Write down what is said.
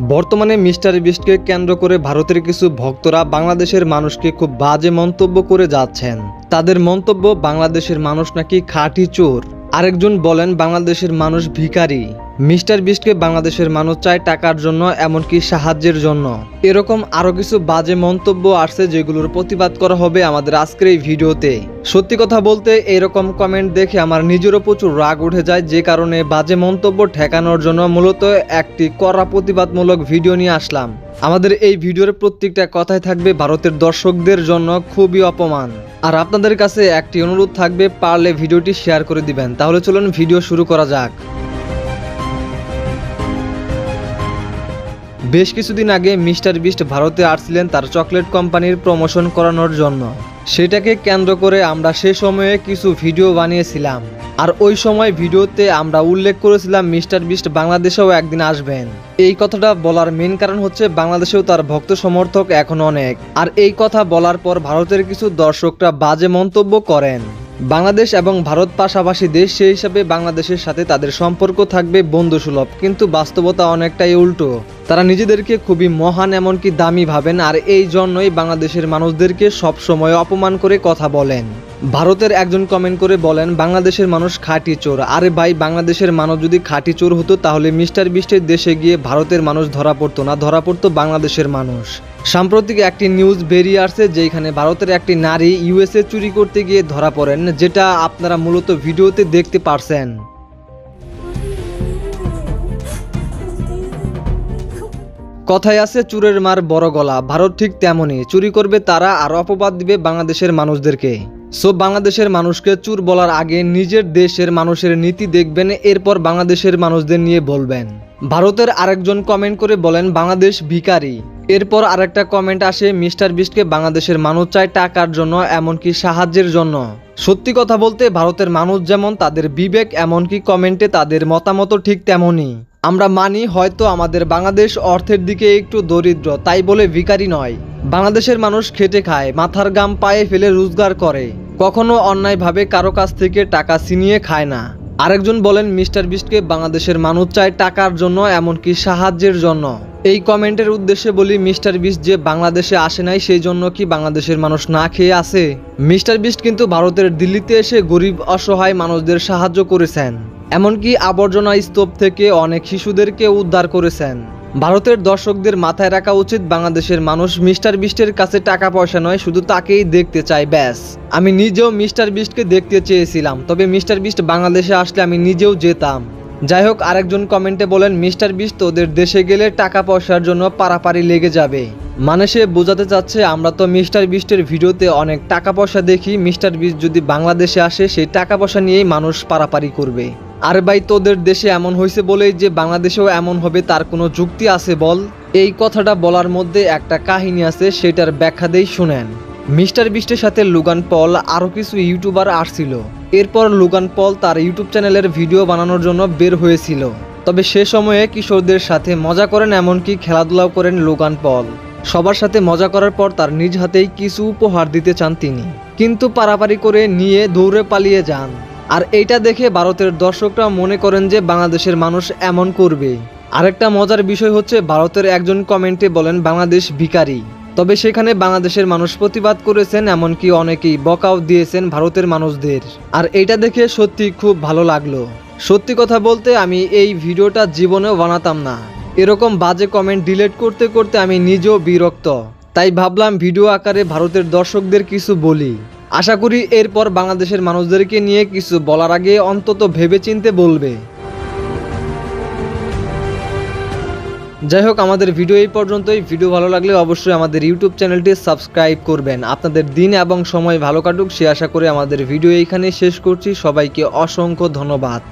বর্তমানে মিস্টার বিস্টকে কেন্দ্র করে ভারতের কিছু ভক্তরা বাংলাদেশের মানুষকে খুব বাজে মন্তব্য করে যাচ্ছেন। তাদের মন্তব্য, বাংলাদেশের মানুষ নাকি খাঁটি চোর। আরেকজন বলেন, বাংলাদেশের মানুষ ভিখারি। মিস্টার বিস্টকে বাংলাদেশের মানুষ চায় টাকার জন্য, এমনকি সাহায্যের জন্য। এরকম আরও কিছু বাজে মন্তব্য আসছে যেগুলোর প্রতিবাদ করা হবে আমাদের আজকের এই ভিডিওতে। সত্যি কথা বলতে, এরকম কমেন্ট দেখে আমার নিজেরও প্রচুর রাগ উঠে যায়, যে কারণে বাজে মন্তব্য ঠেকানোর জন্য মূলত একটি কড়া প্রতিবাদমূলক ভিডিও নিয়ে আসলাম। আমাদের এই ভিডিওর প্রত্যেকটা কথাই থাকবে ভারতের দর্শকদের জন্য খুবই অপমান। আর আপনাদের কাছে একটি অনুরোধ থাকবে, পারলে ভিডিওটি শেয়ার করে দিবেন। তাহলে চলুন ভিডিও শুরু করা যাক। বেশ কিছুদিন আগে মিস্টার বিস্ট ভারতে আসছিলেন তার চকলেট কোম্পানির প্রমোশন করানোর জন্য। সেটাকে কেন্দ্র করে আমরা সে সময়ে কিছু ভিডিও বানিয়েছিলাম। আর ওই সময় ভিডিওতে আমরা উল্লেখ করেছিলাম মিস্টার বিস্ট বাংলাদেশেও একদিন আসবেন। এই কথাটা বলার মেন কারণ হচ্ছে বাংলাদেশেও তার ভক্ত সমর্থক এখন অনেক। আর এই কথা বলার পর ভারতের কিছু দর্শকরা বাজে মন্তব্য করেন। বাংলাদেশ এবং ভারত পাশাপাশি দেশ সেই হিসাবে বাংলাদেশের সাথে তাদের সম্পর্ক থাকবে বন্ধুসুলভ, কিন্তু বাস্তবতা অনেকটাই উল্টো। তারা নিজেদেরকে খুবই মহান, এমনকি দামি ভাবেন, আর এই জন্যই বাংলাদেশের মানুষদেরকে সব সময় অপমান করে কথা বলেন। ভারতের একজন কমেন্ট করে বলেন, বাংলাদেশের মানুষ খাঁটি চোর। আরে ভাই, বাংলাদেশের মানুষ যদি খাঁটি চোর হতো, তাহলে মিস্টার বিস্টের দেশে গিয়ে ভারতের মানুষ ধরা পড়তো না, ধরা পড়তো বাংলাদেশের মানুষ। সাম্প্রতিক একটি নিউজ বেরিয়ে আসছে যেখানে ভারতের একটি নারী ইউএসএ চুরি করতে গিয়ে ধরা পড়েন, যেটা আপনারা মূলত ভিডিওতে দেখতে পারছেন। কথায় আছে, চুরের মার বড় গলা। ভারত ঠিক তেমনই। চুরি করবে তারা, আর অপবাদ দিবে বাংলাদেশের মানুষদেরকে। সো, বাংলাদেশের মানুষকে চুর বলার আগে নিজের দেশের মানুষের নীতি দেখবেন, এরপর বাংলাদেশের মানুষদের নিয়ে বলবেন। ভারতের আরেকজন কমেন্ট করে বলেন, বাংলাদেশ ভিকারি এরপর আরেকটা কমেন্ট আসে, মিস্টার বিস্টকে বাংলাদেশের মানুষ চায় টাকার জন্য, এমনকি সাহায্যের জন্য। সত্যি কথা বলতে, ভারতের মানুষ যেমন তাদের বিবেক, এমনকি কমেন্টে তাদের মতামত ঠিক তেমনই। আমরা মানি হয়তো আমাদের বাংলাদেশ অর্থের দিকে একটু দরিদ্র, তাই বলে ভিকারি নয়। বাংলাদেশের মানুষ খেটে খায়, মাথার গাম পায়ে ফেলে রোজগার করে। কখনো অন্যায়ভাবে কারও কাছ থেকে টাকা ছিনিয়ে খায় না। আরেকজন বলেন, মিস্টার বিস্টকে বাংলাদেশের মানুষ চায় টাকার জন্য, এমনকি সাহায্যের জন্য। এই কমেন্টের উদ্দেশ্যে বলি, মিস্টার বিস্ট যে বাংলাদেশে আসে নাই, সেই জন্য কি বাংলাদেশের মানুষ না খেয়ে আছে? মিস্টার বিস্ট কিন্তু ভারতের দিল্লিতে এসে গরিব, অসহায় মানুষদের সাহায্য করেছেন। এমনকি আবর্জনা স্তূপ থেকে অনেক শিশুদেরকে উদ্ধার করেছেন। ভারতের দর্শকদের মাথায় রাখা উচিত বাংলাদেশের মানুষ মিস্টার বিস্টের কাছে টাকা পয়সা নয়, শুধু তাকেই দেখতে চায়, ব্যাস। আমি নিজেও মিস্টার বিস্টকে দেখতে চেয়েছিলাম, তবে মিস্টার বিস্ট বাংলাদেশে আসলে আমি নিজেও যেতাম। যাই হোক, আরেকজন কমেন্টে বলেন, মিস্টার বিস্ট ওদের দেশে গেলে টাকা পয়সার জন্য পারাপারি লেগে যাবে। মানে সে বোঝাতে চাচ্ছে, আমরা তো মিস্টার বিস্টের ভিডিওতে অনেক টাকা পয়সা দেখি, মিস্টার বিস্ট যদি বাংলাদেশে আসে, সেই টাকা পয়সা নিয়েই মানুষ পারাপারি করবে। আরে ভাই, তোদের দেশে এমন হয়েছে বলেই যে বাংলাদেশেও এমন হবে, তার কোনো যুক্তি আছে বল? এই কথাটা বলার মধ্যে একটা কাহিনী আছে, সেটার ব্যাখ্যা দেই শুনেন। মিস্টার বিস্টের সাথে লুগান পল আরও কিছু ইউটিউবার আসছিল। এরপর লুগান পল তার ইউটিউব চ্যানেলের ভিডিও বানানোর জন্য বের হয়েছিল। তবে সে সময়ে কিশোরদের সাথে মজা করেন এমনকি খেলাধুলাও করেন লুগান পল। সবার সাথে মজা করার পর তার নিজ হাতেই কিছু উপহার দিতে চান তিনি। কিন্তু পারাপারি করে নিয়ে দৌড়ে পালিয়ে যান। আর এইটা দেখে ভারতের দর্শকরা মনে করেন যে বাংলাদেশের মানুষ এমন করবে। আরেকটা মজার বিষয় হচ্ছে ভারতের একজন কমেন্টে বলেন, বাংলাদেশ ভিকারি তবে সেখানে বাংলাদেশের মানুষ প্রতিবাদ করেছেন, এমনকি অনেকেই বকাও দিয়েছেন ভারতের মানুষদের। আর এটা দেখে সত্যি খুব ভালো লাগল। সত্যি কথা বলতে আমি এই ভিডিওটা জীবনেও বানাতাম না। এরকম বাজে কমেন্ট ডিলিট করতে করতে আমি নিজেও বিরক্ত। তাই ভাবলাম, ভিডিও আকারে ভারতের দর্শকদের কিছু বলি। আশা করি এরপর বাংলাদেশের মানুষদেরকে নিয়ে কিছু বলার আগে অন্তত ভেবেচিন্তে বলবে। যাই হোক, আমাদের ভিডিও এই পর্যন্তই। ভিডিও ভালো লাগলে অবশ্যই আমাদের ইউটিউব চ্যানেলটি সাবস্ক্রাইব করবেন। আপনাদের দিন এবং সময় ভালো কাটুক, সে আশা করে আমাদের ভিডিও এইখানে শেষ করছি। সবাইকে অসংখ্য ধন্যবাদ।